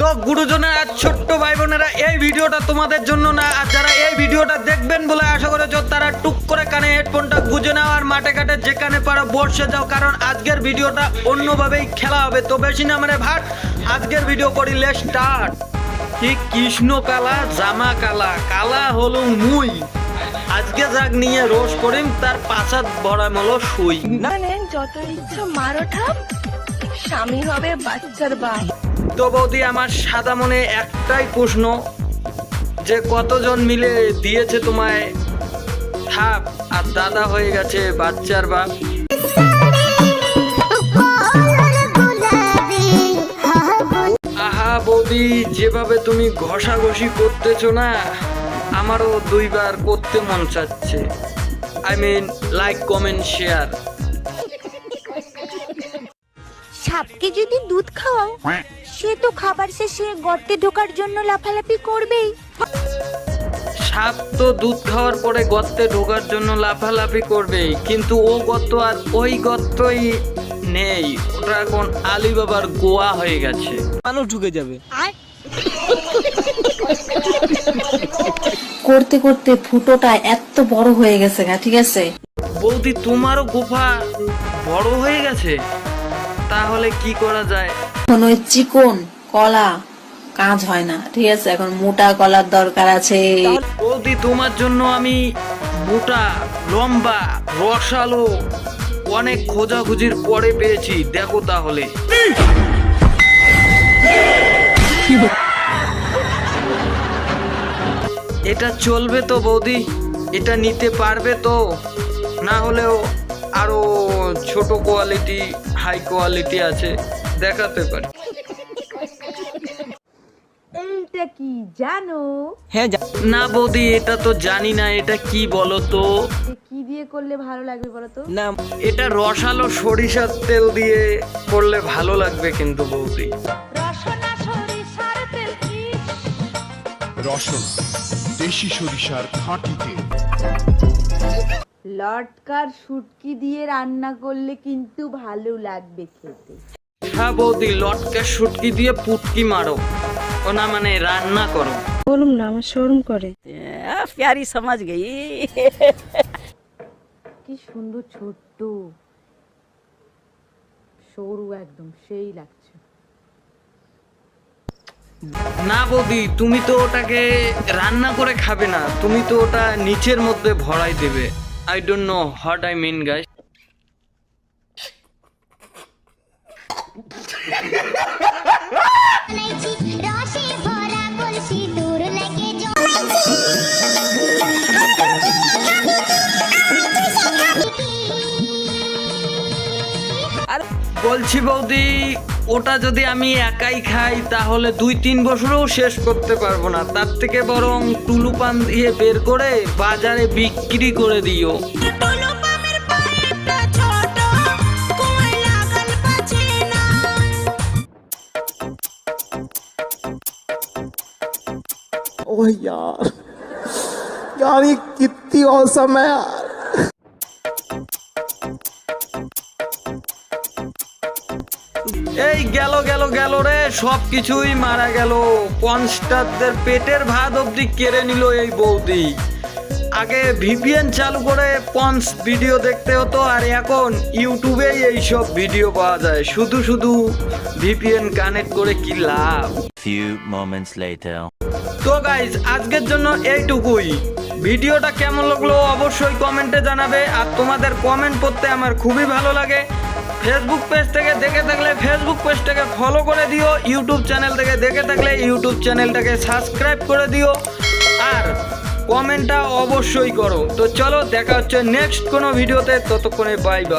তো গুরুজনের আর ছোট্ট ভাই বোনেরা এই ভিডিওটা তোমাদের জন্য না, আর যারা এই ভিডিওটা দেখবেন বলে আশা করেছ, তারা টুক করে কানে হেডফোনটা গুজে নাও আর মাঠে ঘাটে যেখানে পারো বসে যাও, কারণ আজকের ভিডিওটা অন্যভাবেই খেলা হবে। তো বেশি না মানে ভাট আজকের ভিডিও করিলে স্টার্ট কি কৃষ্ণ কালা, জামা কালা কালা হলো মুই। আজকে যাক নিয়ে রোজ করিম, তার পাশাত ভরা হলো সুই মানে যত ইচ্ছা মারো ঠাপ স্বামী হবে বাচ্চার বাপ। তো বৌদি, আমার সাদা মনে একটাই প্রশ্ন। যে কতজন মিলে দিয়েছে তোমায় থাপ? আর দাদা হয়ে গেছে বাচ্চার বাপ। বৌদি, যেভাবে তুমি ঘষাঘষি করতেছো না, আমারও দুইবার করতে মন চাচ্ছে। I mean like comment share সাপকে যদি দুধ খাওয়াও সে তো খাবার শেষে গর্তে ঢোকার জন্য লাফালাফি করবেই। সাপ তো দুধ খাওয়ার পরে গর্তে ঢোকার জন্য লাফালাফি করবেই কিন্তু ও গর্ত আর ওই গর্তই নেই। ওটা এখন আলিবাবার গোয়া হয়ে গেছে। মানুষ ঢুকে যাবে। করতে করতে ফুটোটা এত বড় হয়ে গেছে গা ঠিক আছে? বৌদি তোমারও গুফা বড় হয়ে গেছে? তাহলে কি করা যায়? এখন ওই চিকন কলা কাজ হয় না ঠিক আছে? এখন মোটা কলার দরকার আছে। বৌদি তোমার জন্য আমি মোটা লম্বা রসালো অনেক খোঁজাখুঁজির পরে পেয়েছি দেখো তাহলে। এটা চলবে তো বৌদি এটা নিতে পারবে তো না হলেও আরও ছোট কোয়ালিটি হাই কোয়ালিটি আছে দেখাতে পারি। এইটা কি জানো? হ্যাঁ না বৌদি এটা তো জানি না এটা কি বলো তো? কি দিয়ে করলে ভালো লাগবে বলো তো? না এটা রসালো সরিষার তেল দিয়ে করলে ভালো লাগবে কিন্তু বৌদি। রসনা দেশি সরিষার খাঁটি তেল। লটকার শুটকি দিয়ে রান্না করলে কিন্তু ভালো লাগবে খেতে। হ্যাঁ বৌদি লটকা শুটকি দিয়ে পুটকি মারো। ও না মানে রান্না করো। বলুন না আমার শোরুম করে। প্যারি সমাজ গই কি সুন্দর ছোট্ট। সরু একদম সেই লাগছে। না বৌদি তুমি তো ওটাকে রান্না করে খাবে না। তুমি তো ওটা নিচের মধ্যে ভরাই দেবে। I don't know what I mean, লাগে বলছি বৌদি ওটা যদি আমি একাই খাই তাহলে দুই তিন বছরও শেষ করতে পারবো না তার থেকে বরং টুলু পান দিয়ে বের করে বাজারে বিক্রি করে দিও ओह यार यार ये कितनी औसम है यार এই গেল গেল গেল রে সব কিছুই মারা গেল। কনস্টারদের পেটের ভাত অবধি কেড়ে নিল এই বৌদি। আগে ভিপিএন চালু করে পন্স ভিডিও দেখতে হতো আর এখন ইউটিউবেই এই সব ভিডিও পাওয়া যায়। শুধু শুধু ভিপিএন কানেক্ট করে কি লাভ? Few moments later. তো গাইজ আজকের জন্য এইটুকুই। ভিডিওটা কেমন লাগল অবশ্যই কমেন্টে জানাবে আর তোমাদের কমেন্ট পড়তে আমার খুবই ভালো লাগে। ফেসবুক পেজ থেকে দেখে থাকলে ফেসবুক পেজটাকে ফলো করে দিও ইউটিউব চ্যানেল থেকে দেখে থাকলে ইউটিউব চ্যানেলটাকে সাবস্ক্রাইব করে দিও, আর কমেন্টটা অবশ্যই করো। তো চলো, দেখা হচ্ছে নেক্সট কোনো ভিডিওতে ততক্ষণে বাই বাই